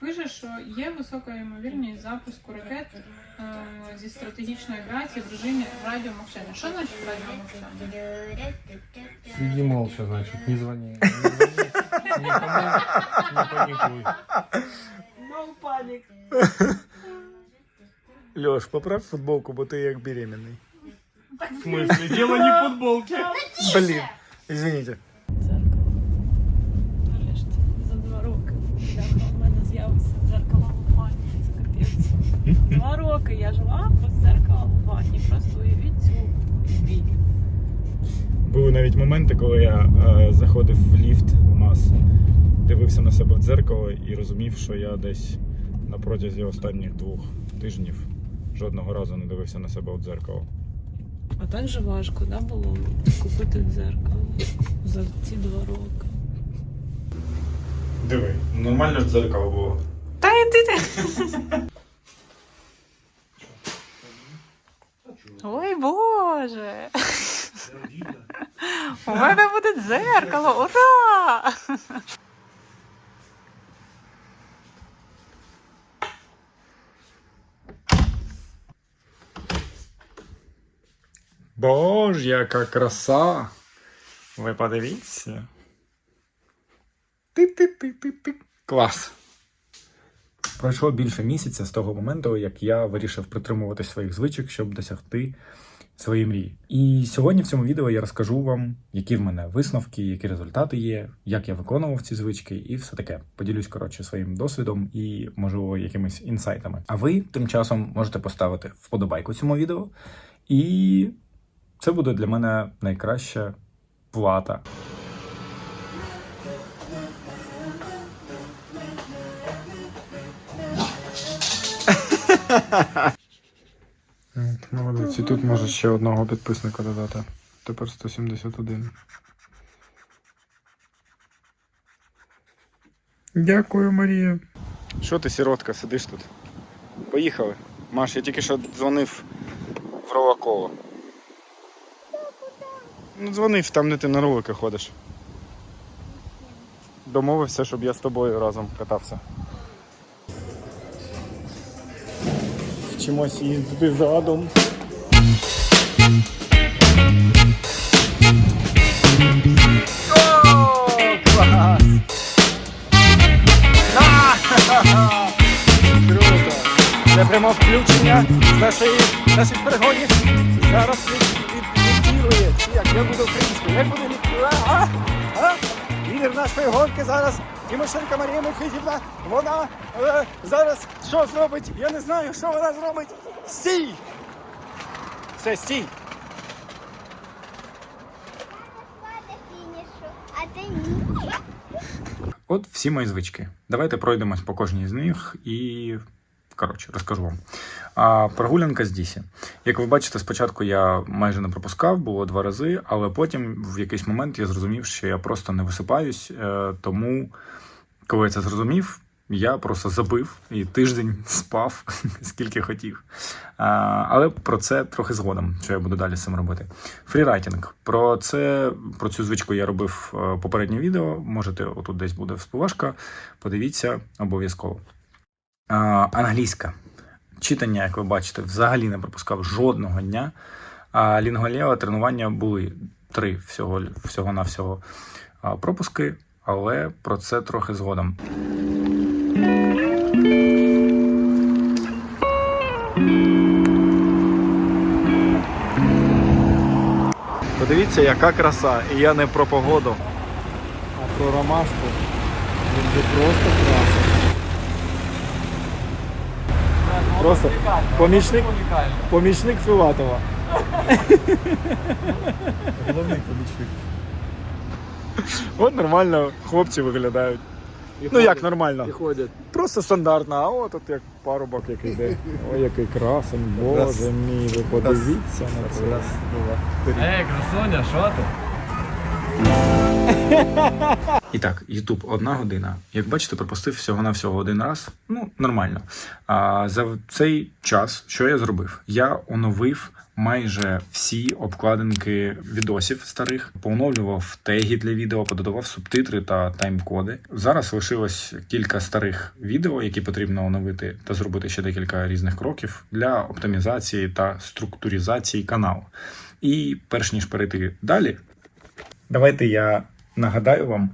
Пише, що є висока ймовірність запуску ракет е, зі стратегічної авіації в режимі радіомовчання. Що значить радіомовчання? Сиди молча, значит, не звони. Не звони никому, не паникуй. Леш, поправь футболку, бо ти як беременний. В смысле? Дело не в футболке. Блін, извините. дзеркало. Нарешті за два роки. Бляха, у мене з'явився дзеркало в ванні. Це капець. Два роки я жила без дзеркала в ванні. Просто уявіть цю біль. Були навіть моменти, коли я е, заходив в ліфт у нас, дивився на себе в дзеркало і розумів, що я десь на протязі останніх двох тижнів жодного разу не дивився на себе в дзеркало. А так же важко, да, було купити дзеркало за ці два роки. Диви, нормально ж дзеркало було. Та йди ти. Ой Боже. У мене буде дзеркало, ура! Боже, яка краса! Ви подивіться. Ти-ти-ти-ти-ти. Клас. Пройшло більше місяця з того моменту, як я вирішив притримуватись своїх звичок, щоб досягти своєї мрії. І сьогодні в цьому відео я розкажу вам, які в мене висновки, які результати є, як я виконував ці звички, і все таке. Поділюсь коротше своїм досвідом і можливо якимись інсайтами. А ви тим часом можете поставити вподобайку цьому відео, і це буде для мене найкраща плата. Молодець. І тут може ще одного підписника додати. Тепер 171. Дякую, Марія. Що ти, сіротка, сидиш тут? Поїхали. Маш, я тільки що дзвонив в Ролаково. Ну, дзвонив там, де ти на роликах ходиш. Домовився, щоб я з тобою разом катався. Вчимось їздити задом. О, клас! Круто! Це прямо включення з нашої, наших перегонів. Зараз Гонки зараз Тимошенко Марія Микитівна. Вона е, зараз що зробить? Я не знаю, що вона зробить. Стій! Все, стій! От всі мої звички. Давайте пройдемось по кожній з них і. Коротше, розкажу вам. А, прогулянка з Дісі. Як ви бачите, спочатку я майже не пропускав, було два рази, але потім в якийсь момент я зрозумів, що я просто не висипаюсь. Е, тому, коли я це зрозумів, я просто забив і тиждень спав скільки хотів. Але про це трохи згодом, що я буду далі з цим робити. Фрірайтинг. Про це про цю звичку я робив е, попереднє відео. Можете, отут десь буде вспливашка. Подивіться обов'язково. Англійська. Читання, як ви бачите, взагалі не пропускав жодного дня. А лінголео тренування були три всього, всього на всього пропуски, але про це трохи згодом. Подивіться, яка краса, і я не про погоду. А про ромашку він же просто красив. Просто помічник, помічник Філатова. Головний помічник. От нормально хлопці виглядають. Ну як нормально? І ходять. Просто стандартно, а от тут як парубок який йде. Ой, який красень, боже мій, ви подивіться на це. Ей, красуня, що ти? І так, Ютуб одна година. Як бачите, пропустив всього-навсього один раз. Ну, нормально. А за цей час, що я зробив? Я оновив майже всі обкладинки відосів старих, поновлював теги для відео, пододавав субтитри та тайм-коди. Зараз лишилось кілька старих відео, які потрібно оновити та зробити ще декілька різних кроків для оптимізації та структуризації каналу. І перш ніж перейти далі, давайте я нагадаю вам,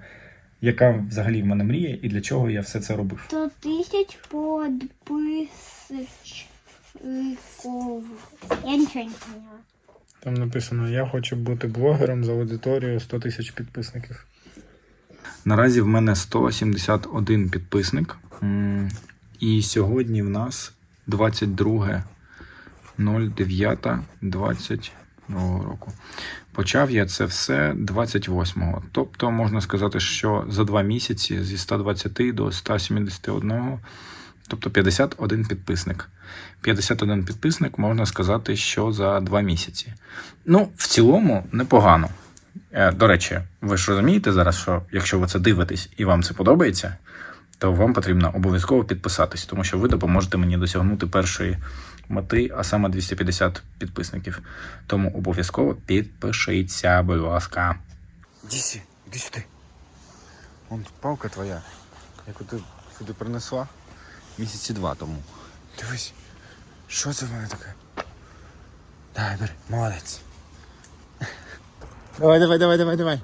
яка взагалі в мене мрія і для чого я все це робив. 100 тисяч подписчиков. Я нічого не поняла. Там написано: Я хочу бути блогером за аудиторією 100 тисяч підписників. Наразі в мене 171 підписник. І сьогодні в нас 22.09.20 року. Почав я це все 28-го. Тобто можна сказати, що за два місяці зі 120 до 171, тобто 51 підписник. 51 підписник можна сказати, що за два місяці. Ну, в цілому, непогано. Е, До речі, ви ж розумієте зараз, що якщо ви це дивитесь і вам це подобається, то вам потрібно обов'язково підписатись, тому що ви допоможете мені досягнути першої мети, а саме 250 підписників. Тому обов'язково підпишіться, будь ласка. Дісі, іди сюди. Вон палка твоя, яку ти сюди принесла місяці два тому. Дивись, що це в мене таке? Давай, бери, молодець. Давай, давай, давай, давай, давай.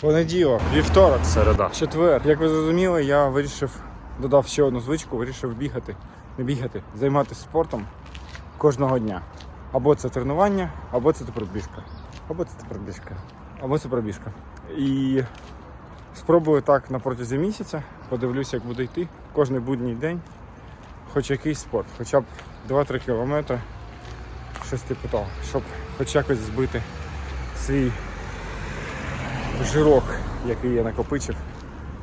Понеділок, вівторок, середа. Четвер. Як ви зрозуміли, я вирішив, додав ще одну звичку, вирішив бігати, не бігати, займатися спортом кожного дня. Або це тренування, або це пробіжка. Або це пробіжка. Або це пробіжка. І спробую так на протязі місяця, подивлюся, як буде йти кожний будній день, хоч якийсь спорт, хоча б 2-3 кілометри, щось типу того, щоб хоч якось збити свій жирок, який я накопичив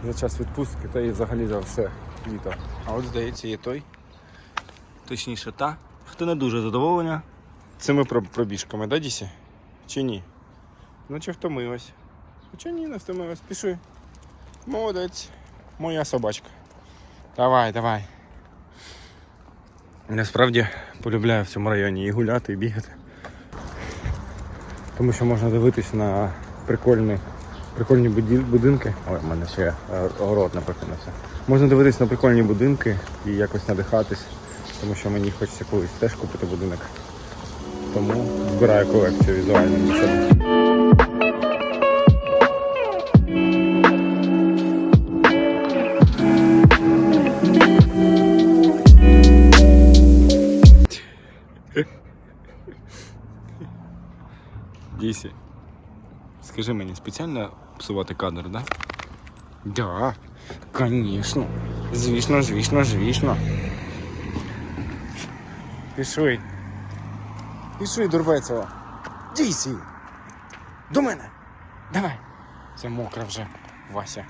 за час відпустки та і взагалі за все літо. А от здається, є той, точніше та, хто не дуже задоволена цими пробіжками, да, Дісі? Чи ні? Ну чи втомилась? Хоча ні, не втомилась. Пішли. Молодець. Моя собачка. Давай, давай. Насправді полюбляю в цьому районі і гуляти, і бігати. Тому що можна дивитись на прикольні, прикольні будинки. Ой, в мене ще е, город не прокинувся. Можна дивитись на прикольні будинки і якось надихатись, тому що мені хочеться колись теж купити будинок. Тому збираю колекцію візуальну на себе. Дісі, скажи мені, спеціально псувати кадр, да? Да, звісно. Звісно, звісно, звісно. Пішли. Пішли, Дурбецева. Дісі! До мене! Давай! Це мокра вже, Вася.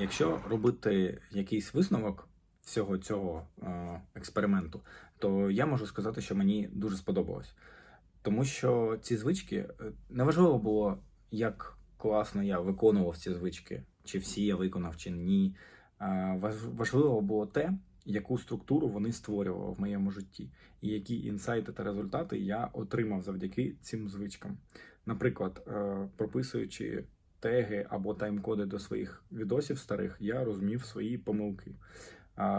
Якщо робити якийсь висновок всього цього е, експерименту, то я можу сказати, що мені дуже сподобалось. Тому що ці звички е, неважливо було, як класно я виконував ці звички, чи всі я виконав, чи ні. Важливо було те, яку структуру вони створювали в моєму житті, і які інсайти та результати я отримав завдяки цим звичкам. Наприклад, е, прописуючи теги або тайм-коди до своїх відосів старих, я розумів свої помилки.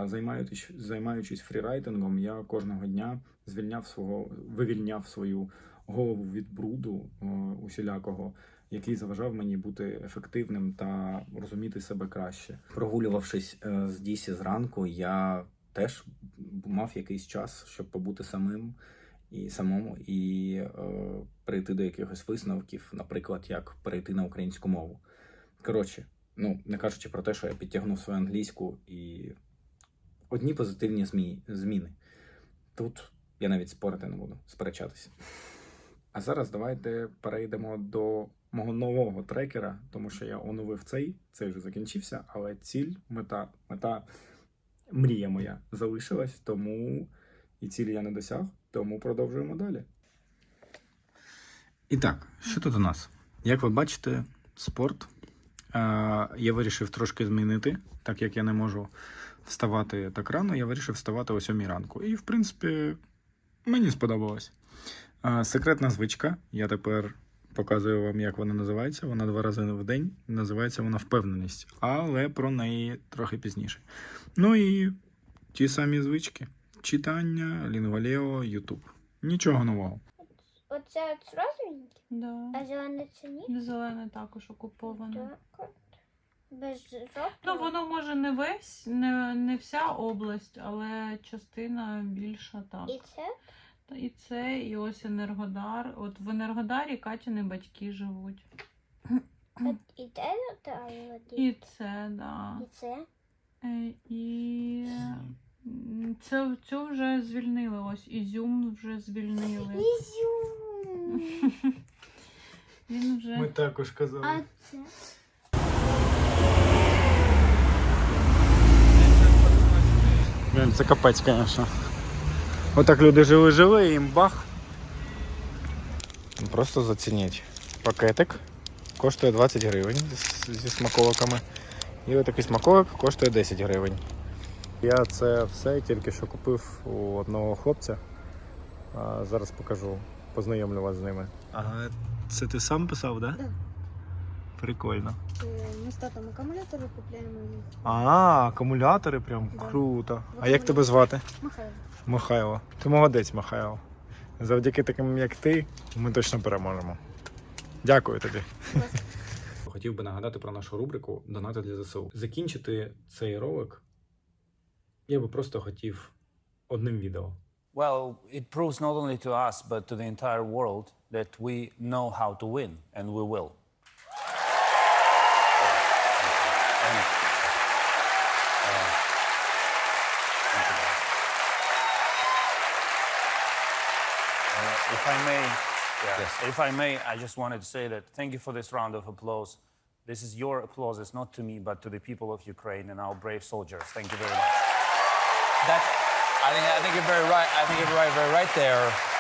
Займаючись, займаючись фрірайтингом, я кожного дня звільняв свого, вивільняв свою голову від бруду е, усілякого, який заважав мені бути ефективним та розуміти себе краще. Прогулювавшись е, з Дісі зранку, я теж мав якийсь час, щоб побути самим і самому, і е, прийти до якихось висновків, наприклад, як перейти на українську мову. Коротше, ну не кажучи про те, що я підтягнув свою англійську і одні позитивні змі... зміни. Тут я навіть спорити не буду, сперечатися. А зараз давайте перейдемо до мого нового трекера, тому що я оновив цей, цей вже закінчився, але ціль, мета, мета, мрія моя залишилась, тому і цілі я не досяг, тому продовжуємо далі. І так, що тут у нас? Як ви бачите, спорт. Е, я вирішив трошки змінити, так як я не можу вставати так рано, я вирішив вставати о 7 ранку. І, в принципі, мені сподобалось. А, секретна звичка. Я тепер показую вам, як вона називається. Вона два рази в день. Називається вона впевненість, але про неї трохи пізніше. Ну і ті самі звички: читання, лінгвалео, Ютуб. Нічого нового. Оце от розовеньке, Да. а зелене це ні? Зелене також окуповане. Так. Без жовтого. Ну, воно може не весь, не, не вся область, але частина більша так. І це? І це, і ось Енергодар. От в Енергодарі Катіни батьки живуть. І те І це, да. І це? Е, І це, цю вже звільнили. Ось Ізюм вже звільнили. Ізюм. Він вже. Ми також казали. А це? Блін, це капець, звісно. Отак люди жили-жили і їм бах. Просто зацініть. Пакетик коштує 20 гривень зі смаколиками. І отакий смаколик коштує 10 гривень. Я це все тільки що купив у одного хлопця. А, зараз покажу, познайомлю вас з ними. А це ти сам писав, так? Да? Прикольно. Ми з татом акумулятори купляємо їх. А, акумулятори прям Да. круто. А як тебе звати? Михайло. Михайло. Ти молодець, Михайло. Завдяки таким, як ти, ми точно переможемо. Дякую тобі. Хотів би нагадати про нашу рубрику Донати для ЗСУ. Закінчити цей ролик я би просто хотів одним відео. Well, it proves not only to us, but to the entire world that we know how to win, and we will. If I may, yeah, if I may, I just wanted to say that thank you for this round of applause. This is your applause. It's not to me, but to the people of Ukraine and our brave soldiers. Thank you very much. That I think I think you're very right. I think you're very very right there.